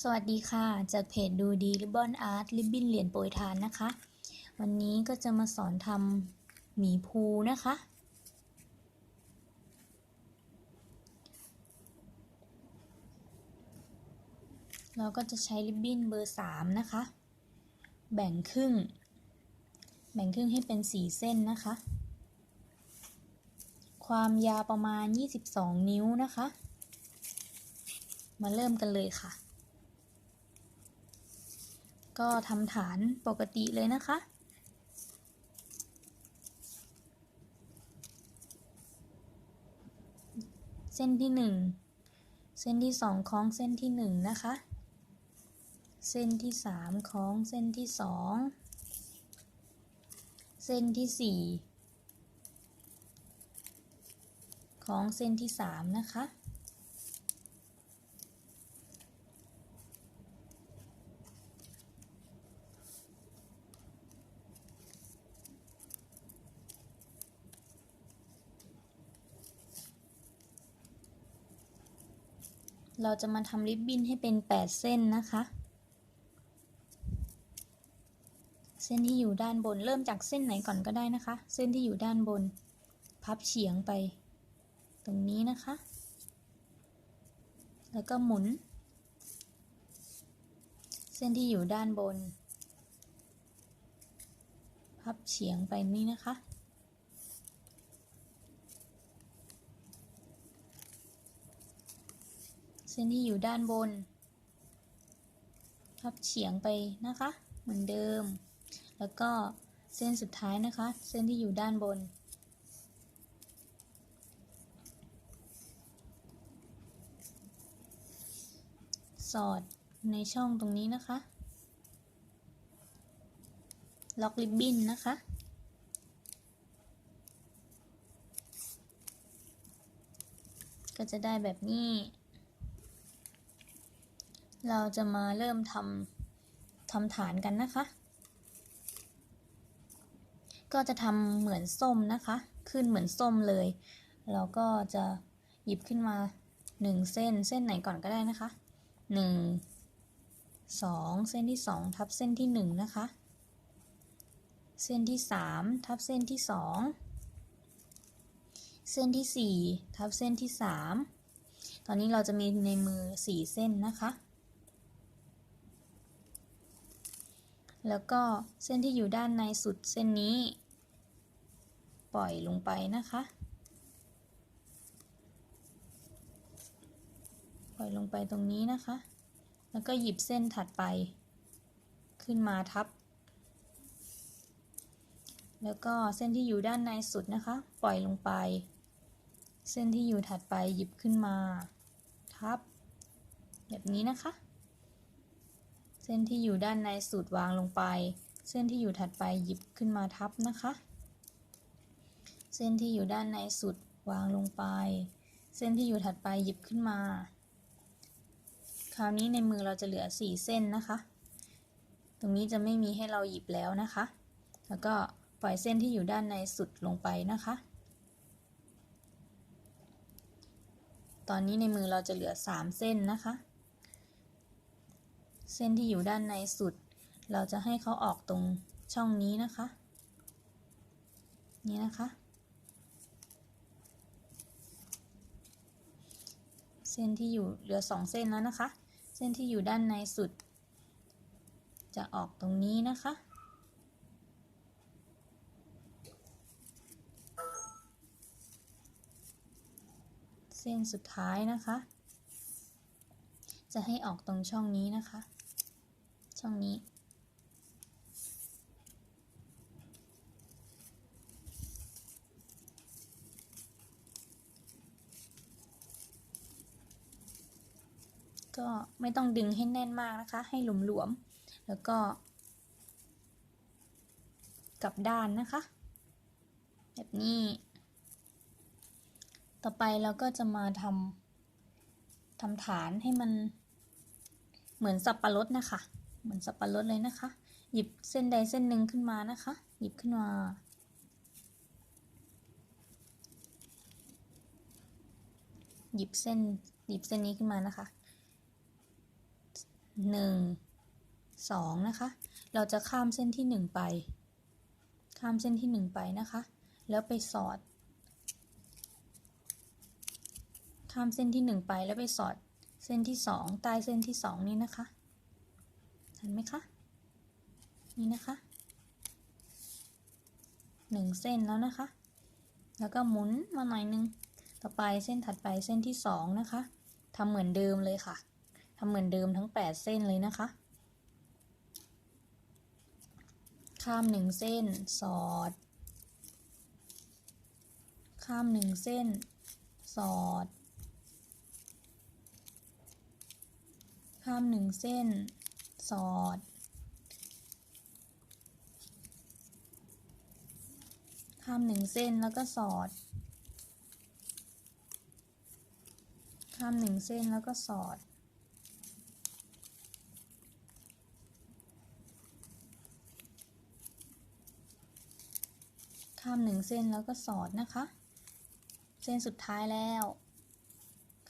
สวัสดีค่ะ จากเพจดูดีริบบอนอาร์ตริบบิ้นเหรียญโปรยทานนะคะ วันนี้ก็จะมาสอนทำหมีภูนะคะ เราก็จะใช้ริบบิ้นเบอร์3นะคะ แบ่งครึ่ง แบ่งครึ่งให้เป็น4เส้นนะคะ ความยาวประมาณ 22 นิ้วนะคะ มาเริ่มกันเลยค่ะ ก็ทำฐานปกติเลยนะคะ เส้นที่หนึ่งเส้นที่สองคล้องเส้นที่หนึ่งนะคะ เส้นที่สามคล้องเส้นที่สองเส้นที่สี่คล้องเส้นที่สามนะคะ เราจะมาทำริบบิ้นให้เป็น 8 เส้นนะคะ เส้นที่อยู่ด้านบนเริ่มจากเส้นไหนก่อนก็ได้นะคะ เส้นที่อยู่ด้านบน พับเฉียงไป ตรงนี้นะคะ แล้วก็หมุน เส้นที่อยู่ด้านบน พับเฉียงไปนี่นะคะ เส้นที่อยู่ด้านบน พับเฉียงไปนะคะ เหมือนเดิม แล้วก็เส้นสุดท้ายนะคะ เส้นที่อยู่ด้านบน สอดในช่องตรงนี้นะคะ ล็อกริบบิ้นนะคะก็จะได้แบบนี้ เราจะมาเริ่มทำทำฐานกันนะคะ ก็จะทำเหมือนส้มนะคะ ขึ้นเหมือนส้มเลย เราก็จะหยิบขึ้นมาหนึ่งเส้น เส้นไหนก่อนก็ได้นะคะหนึ่งสองเส้นที่สองทับเส้นที่หนึ่งนะคะ เส้นที่สามทับเส้นที่สองเส้นที่สี่ทับเส้นที่สามตอนนี้เราจะมีในมือสี่เส้นนะคะ แล้วก็เส้นที่อยู่ด้านในสุดเส้นนี้ ปล่อยลงไปนะคะ ปล่อยลงไปตรงนี้นะคะ แล้วก็หยิบเส้นถัดไป ขึ้นมาทับ แล้วก็เส้นที่อยู่ด้านในสุดนะคะ ปล่อยลงไป เส้นที่อยู่ถัดไปหยิบขึ้นมา ทับ แบบนี้นะคะ เส้นที่อยู่ด้านในสุดวางลงไป เส้นที่อยู่ถัดไปหยิบขึ้นมาทับนะคะ เส้นที่อยู่ด้านในสุดวางลงไป เส้นที่อยู่ถัดไปหยิบขึ้นมา คราวนี้ในมือเราจะเหลือ 4 เส้นนะคะ ตรงนี้จะไม่มีให้เราหยิบแล้วนะคะ แล้วก็ปล่อยเส้นที่อยู่ด้านในสุดลงไปนะคะ ตอนนี้ในมือเราจะเหลือ 3 เส้นนะคะ เส้นที่อยู่ด้านในสุด เราจะให้เขาออกตรงช่องนี้นะคะ นี่นะคะ เส้นที่อยู่เหลือสองเส้นแล้วนะคะ เส้นที่อยู่ด้านในสุด จะออกตรงนี้นะคะเส้นสุดท้ายนะคะ จะให้ออกตรงช่องนี้นะคะ ช่องนี้ก็ไม่ต้องดึงให้แน่นมากนะคะ ให้หลวมๆ แล้วก็กลับด้านนะคะ แบบนี้ ต่อไปเราก็จะมาทำทำฐานให้มันเหมือนสับปะรดนะคะ เหมือนสับปะรดเลยนะคะ หยิบเส้นใดเส้นหนึ่งขึ้นมานะคะ หยิบขึ้นมาหยิบเส้นหยิบเส้นนี้ขึ้นมานะคะหนึ่งสองนะคะ เราจะข้ามเส้นที่หนึ่งไป ข้ามเส้นที่หนึ่งไปนะคะ แล้วไปสอด ข้ามเส้นที่หนึ่งไปแล้วไปสอดเส้นที่สองใต้เส้นที่สองนี้นะคะ เห็นไหมคะ นี่นะคะหนึ่งเส้นแล้วนะคะ แล้วก็หมุนมาหน่อยนึง ต่อไปเส้นถัดไปเส้นที่สองนะคะทำเหมือนเดิมเลยค่ะทำเหมือนเดิมทั้งแปดเส้นเลยนะคะ ข้ามหนึ่งเส้นสอด ข้ามหนึ่งเส้น สอด ข้ามหนึ่งเส้น สอด ข้ามหนึ่งเส้นแล้วก็สอด ข้ามหนึ่งเส้นแล้วก็สอด ข้ามหนึ่งเส้นแล้วก็สอดนะคะ เส้นสุดท้ายแล้ว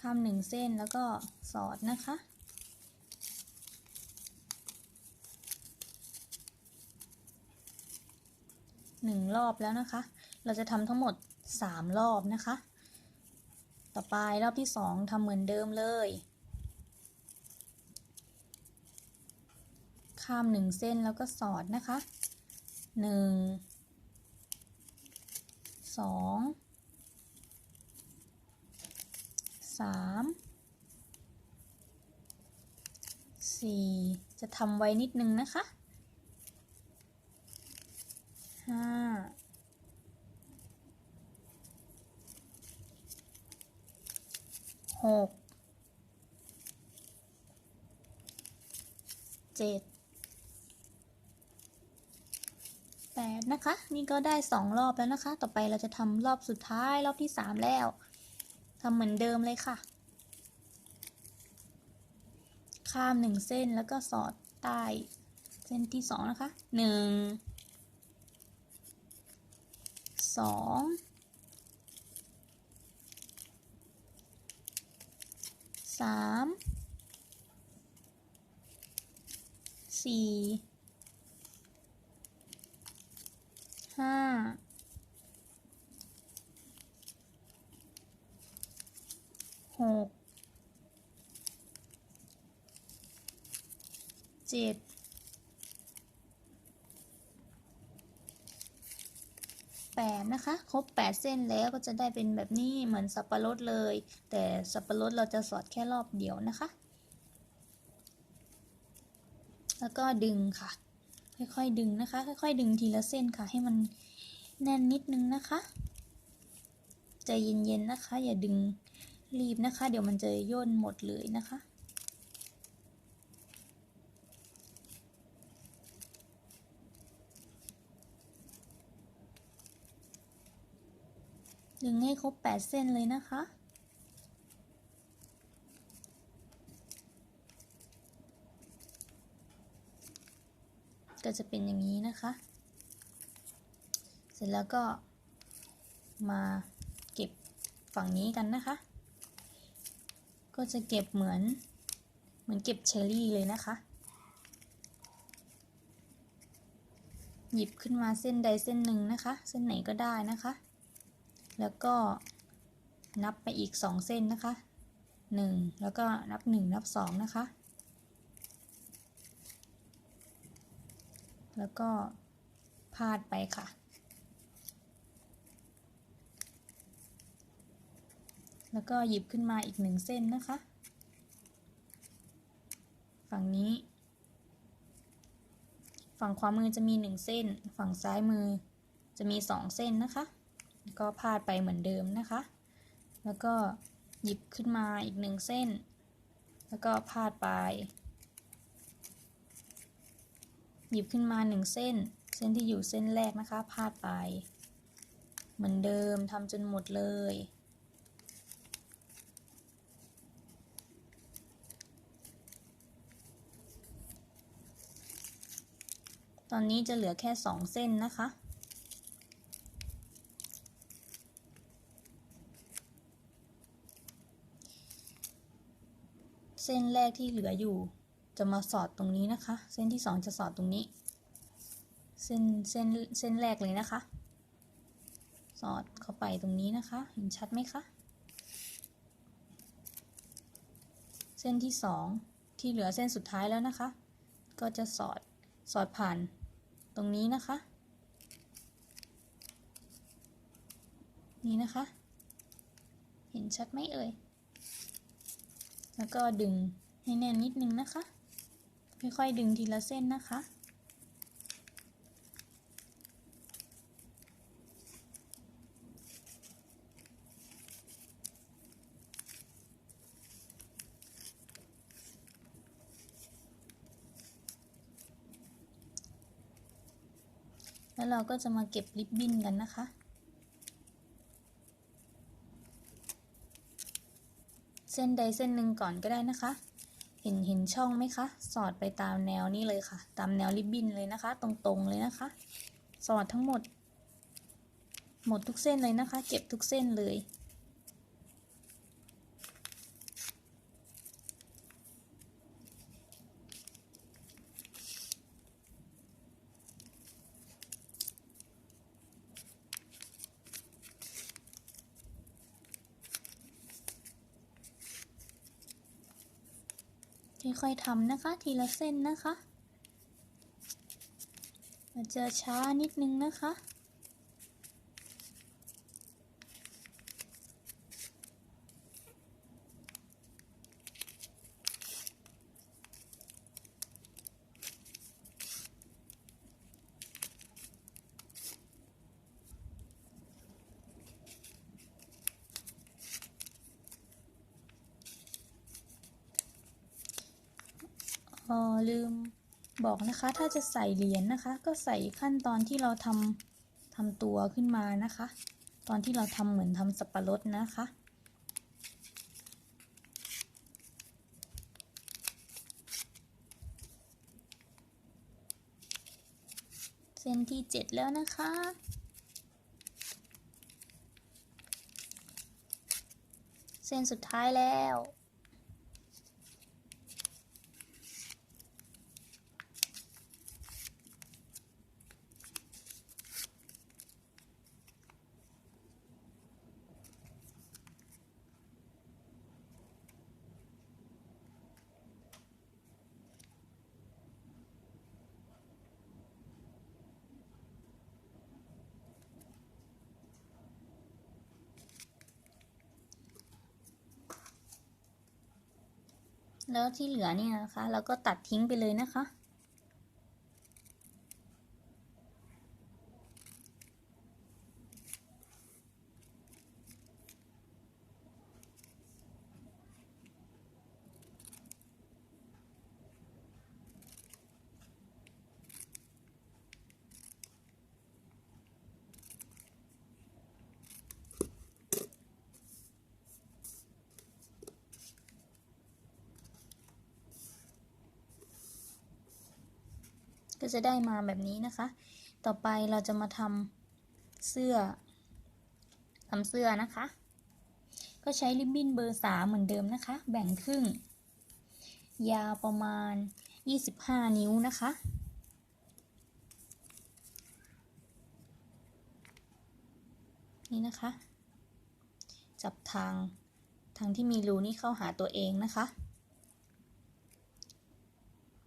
ข้ามหนึ่งเส้นแล้วก็สอดนะคะ หนึ่งรอบแล้วนะคะ เราจะทำทั้งหมดสามรอบนะคะ ต่อไปรอบที่สองทำเหมือนเดิมเลย ข้ามหนึ่งเส้นแล้วก็สอดนะคะหนึ่งสองสามสี่จะทำไว้นิดนึงนะคะ ห้าหกเจ็ดแปดนะคะ นี่ก็ได้สองรอบแล้วนะคะ ต่อไปเราจะทำรอบสุดท้ายรอบที่สามแล้วทำเหมือนเดิมเลยค่ะ ข้ามหนึ่งเส้นแล้วก็สอดใต้เส้นที่สองนะคะหนึ่ง สองสามสี่ห้าหกเจ็ด แปดนะคะ ครบแปดเส้นแล้วก็จะได้เป็นแบบนี้เหมือนสับปะรดเลย แต่สับปะรดเราจะสอดแค่รอบเดียวนะคะ แล้วก็ดึงค่ะ ค่อยๆดึงนะคะ ค่อยๆ ดึงทีละเส้นค่ะ ให้มันแน่นนิดนึงนะคะใจเย็นๆนะคะ อย่าดึงรีบนะคะ เดี๋ยวมันจะย่นหมดเลยนะคะ ดึงให้ครบ 8 เส้นเลยนะคะ ก็จะเป็นอย่างนี้นะคะ เสร็จแล้วก็มาเก็บฝั่งนี้กันนะคะ ก็จะเก็บเหมือนเหมือนเก็บเชอร์รี่เลยนะคะ หยิบขึ้นมาเส้นใดเส้นหนึ่งนะคะ เส้นไหนก็ได้นะคะ แล้วก็นับไปอีกสองเส้นนะคะหนึ่งแล้วก็นับหนึ่งนับสองนะคะ แล้วก็พาดไปค่ะ แล้วก็หยิบขึ้นมาอีกหนึ่งเส้นนะคะ ฝั่งนี้ ฝั่งขวามือจะมีหนึ่งเส้น ฝั่งซ้ายมือจะมีสองเส้นนะคะ ก็พาดไปเหมือนเดิมนะคะ แล้วก็หยิบขึ้นมาอีกหนึ่งเส้น แล้วก็พาดไป หยิบขึ้นมาหนึ่งเส้น เส้นที่อยู่เส้นแรกนะคะ พาดไป เหมือนเดิมทำจนหมดเลยตอนนี้จะเหลือแค่สองเส้นนะคะ เส้นแรกที่เหลืออยู่ จะมาสอดตรงนี้นะคะ เส้นที่สองจะสอดตรงนี้ เส้นเส้นเส้นแรกเลยนะคะ สอดเข้าไปตรงนี้นะคะ เห็นชัดไหมคะ เส้นที่สองที่เหลือเส้นสุดท้ายแล้วนะคะ ก็จะสอดสอดผ่านตรงนี้นะคะ นี่นะคะ เห็นชัดไหมเอ่ย แล้วก็ดึงให้แน่นนิดนึงนะคะ ค่อยๆดึงทีละเส้นนะคะ แล้วเราก็จะมาเก็บริบบิ้นกันนะคะ เส้นใดเส้นหนึ่งก่อนก็ได้นะคะ เห็นเห็นช่องไหมคะ สอดไปตามแนวนี้เลยค่ะ ตามแนวริบบิ้นเลยนะคะ ตรงๆเลยนะคะ สอดทั้งหมด หมดทุกเส้นเลยนะคะ เก็บทุกเส้นเลย ค่อยๆทำนะคะ ทีละเส้นนะคะ มาเจะช้านิดนึงนะคะ ออลืมบอกนะคะถ้าจะใส่เหรียญนะคะ ก็ใส่ขั้นตอนที่เราทำทำตัวขึ้นมานะคะ ตอนที่เราทำเหมือนทำสับปะรดนะคะเส้นที่เจ็ดแล้วนะคะ เส้นสุดท้ายแล้ว แล้วที่เหลือเนี่ยนะคะ เราก็ตัดทิ้งไปเลยนะคะ ก็จะได้มาแบบนี้นะคะ ต่อไปเราจะมาทำเสื้อทำเสื้อนะคะ ก็ใช้ริบบิ้นเบอร์สามเหมือนเดิมนะคะ แบ่งครึ่ง ยาวประมาณ 25 นิ้วนะคะนี่นะคะ จับทางทางที่มีรูนี่เข้าหาตัวเองนะคะ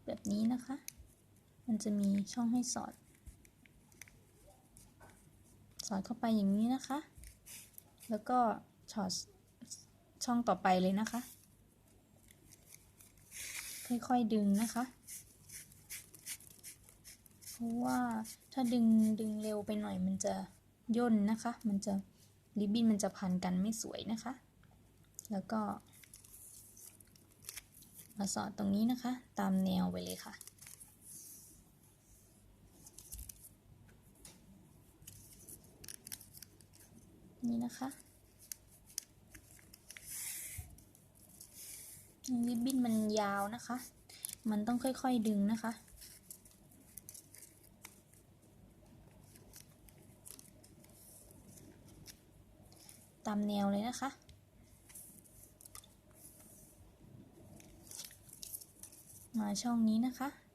แบบนี้นะคะ มันจะมีช่องให้สอด สอดเข้าไปอย่างนี้นะคะ แล้วก็ช็อตช่องต่อไปเลยนะคะ ค่อยๆดึงนะคะเพราะว่าถ้าดึงดึงเร็วไปหน่อยมันจะย่นนะคะ มันจะริบบิ้นมันจะพันกันไม่สวยนะคะ แล้วก็ มาสอดตรงนี้นะคะ ตามแนวไปเลยค่ะ นี่นะคะริบบิ้นมันยาวนะคะ มันต้องค่อยๆดึงนะคะ ตามแนวเลยนะคะ มาช่องนี้นะคะ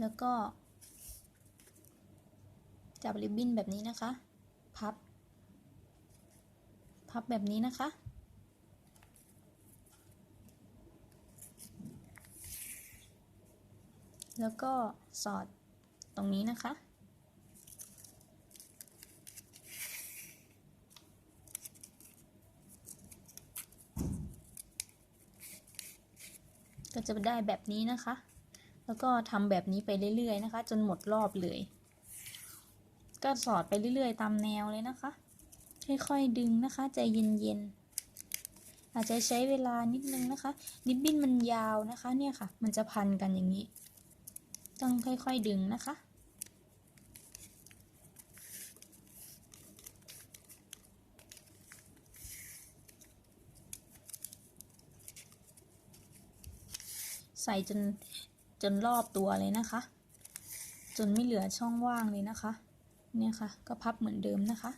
แล้วก็ จับริบบิ้นแบบนี้นะคะ พับ พับแบบนี้นะคะ แล้วก็สอดตรงนี้นะคะ ก็จะได้แบบนี้นะคะ แล้วก็ทำแบบนี้ไปเรื่อยๆนะคะ จนหมดรอบเลย ก็สอดไปเรื่อยๆ ตามแนวเลยนะคะ ค่อยๆดึงนะคะ ใจเย็นๆ อาจจะใช้เวลานิดนึงนะคะ ริบบิ้นมันยาวนะคะเนี่ยค่ะ มันจะพันกันอย่างนี้ ต้องค่อยๆดึงนะคะใส่จน จนรอบตัวเลยนะคะ จนไม่เหลือช่องว่างเลยนะคะ เนี่ยค่ะ ก็พับเหมือนเดิมนะคะ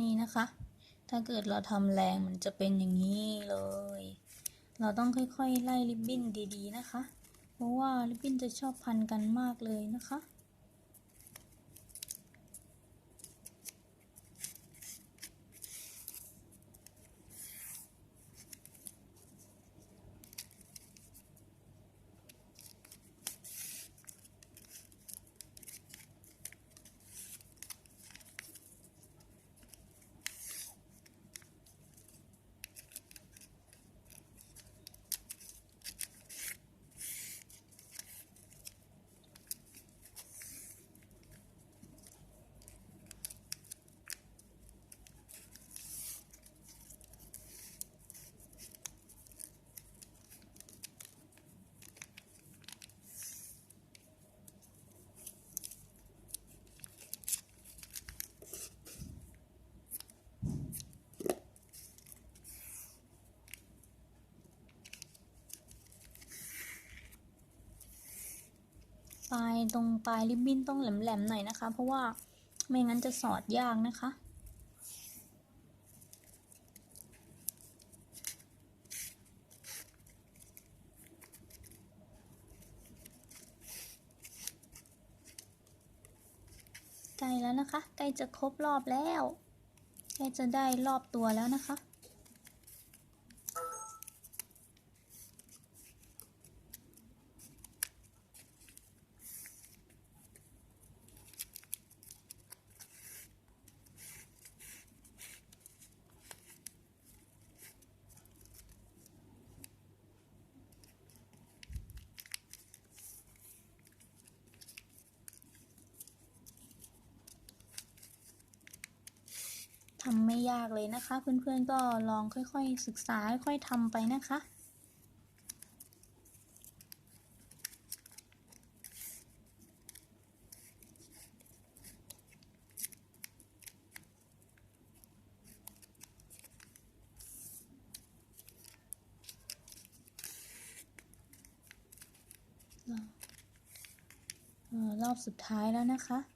นี่นะคะ ถ้าเกิดเราทำแรงมันจะเป็นอย่างนี้เลย เราต้องค่อยๆไล่ริบบิ้นดีๆนะคะ เพราะว่าริบบิ้นจะชอบพันกันมากเลยนะคะ ตรงปลายริบบิ้นต้องแหลมๆหน่อยนะคะ เพราะว่าไม่งั้นจะสอดยากนะคะใกล้แล้วนะคะ ใกล้จะครบรอบแล้ว ใกล้จะได้รอบตัวแล้วนะคะ ทำไม่ยากเลยนะคะ เพื่อนๆก็ลองค่อยๆศึกษาค่อยๆทำไปนะคะรอบสุดท้ายแล้วนะคะ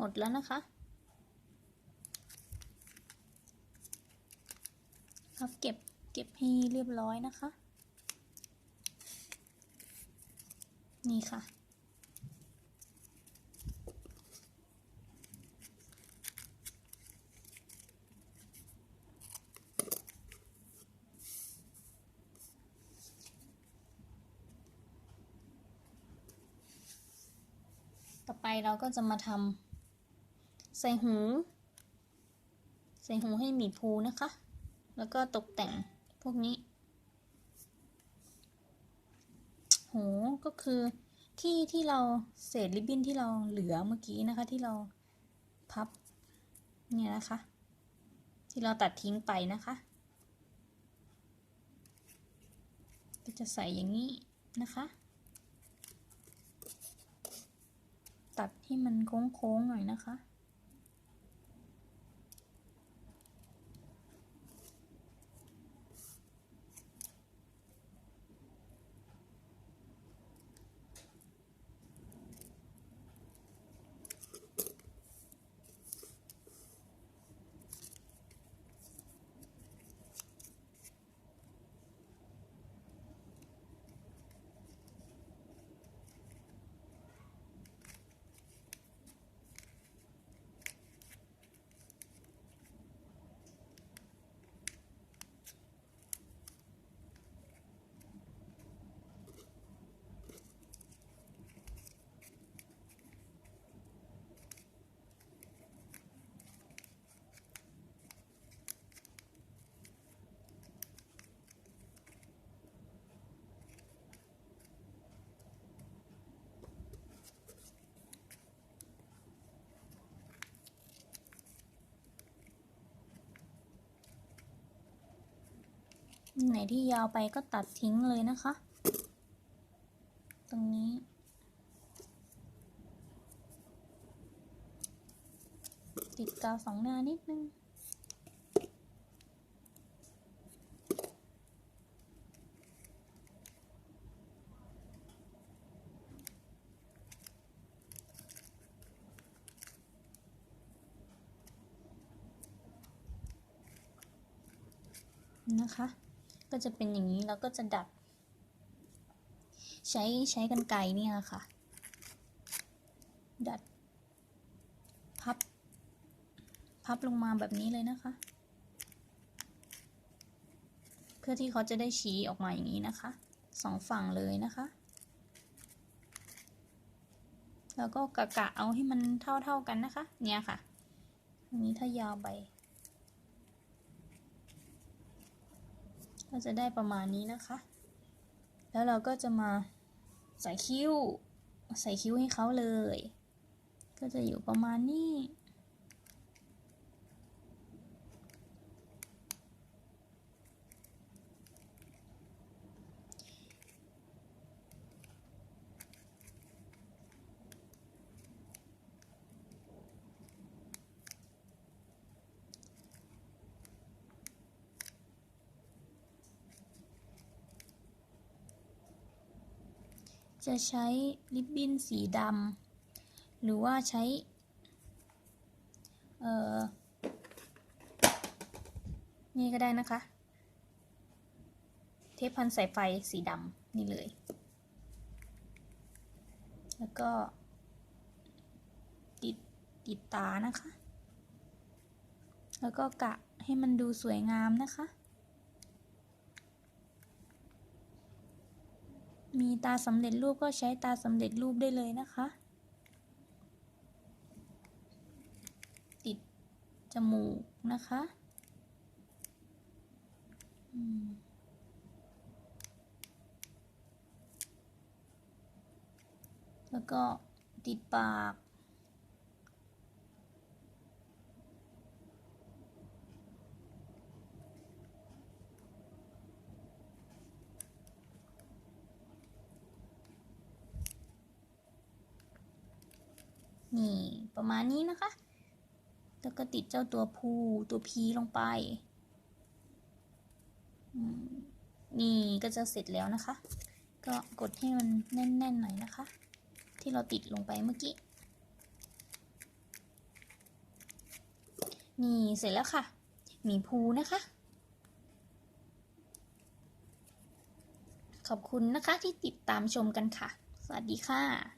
หมดแล้วนะคะครับเก็บเก็บให้เรียบร้อยนะคะ นี่ค่ะ ต่อไปเราก็จะมาทำ ใส่หู ใส่หูให้หมีภูนะคะ แล้วก็ตกแต่งพวกนี้ หูก็คือที่ที่เราเศษริบบิ้นที่เราเหลือเมื่อกี้นะคะ ที่เราพับเนี่ยนะคะ ที่เราตัดทิ้งไปนะคะก็จะใส่อย่างนี้นะคะ ตัดให้มันโค้งๆหน่อยนะคะ ไหนที่ยาวไปก็ตัดทิ้งเลยนะคะ ตรงนี้ ติดกาวสองหน้านิดนึงนะคะ จะเป็นอย่างนี้แล้วก็จะดัดใช้ใช้กันไกรเนี่ยค่ะ ดัด พับ พับลงมาแบบนี้เลยนะคะ เพื่อที่เขาจะได้ชี้ออกมาอย่างนี้นะคะสองฝั่งเลยนะคะ แล้วก็กะกะเอาให้มันเท่าเท่ากันนะคะ เนี่ยค่ะอันนี้ถ้ายาวไป ก็จะได้ประมาณนี้นะคะ แล้วเราก็จะมาใส่คิ้ว ใส่คิ้วให้เขาเลย ก็จะอยู่ประมาณนี้ จะใช้ริบบิ้นสีดำหรือว่าใช้เอ่อนี่ก็ได้นะคะ เทปพันสายไฟสีดำนี่เลย แล้วก็ ติดติดตานะคะ แล้วก็กะให้มันดูสวยงามนะคะ มีตาสำเร็จรูปก็ใช้ตาสำเร็จรูปได้เลยนะคะ ติดจมูกนะคะแล้วก็ติดปาก นี่ประมาณนี้นะคะ แล้วก็ติดเจ้าตัวพูตัวพีลงไป นี่ก็จะเสร็จแล้วนะคะ ก็กดให้มันแน่นๆหน่อยนะคะ ที่เราติดลงไปเมื่อกี้ นี่เสร็จแล้วค่ะหมีภูนะคะ ขอบคุณนะคะที่ติดตามชมกันค่ะ สวัสดีค่ะ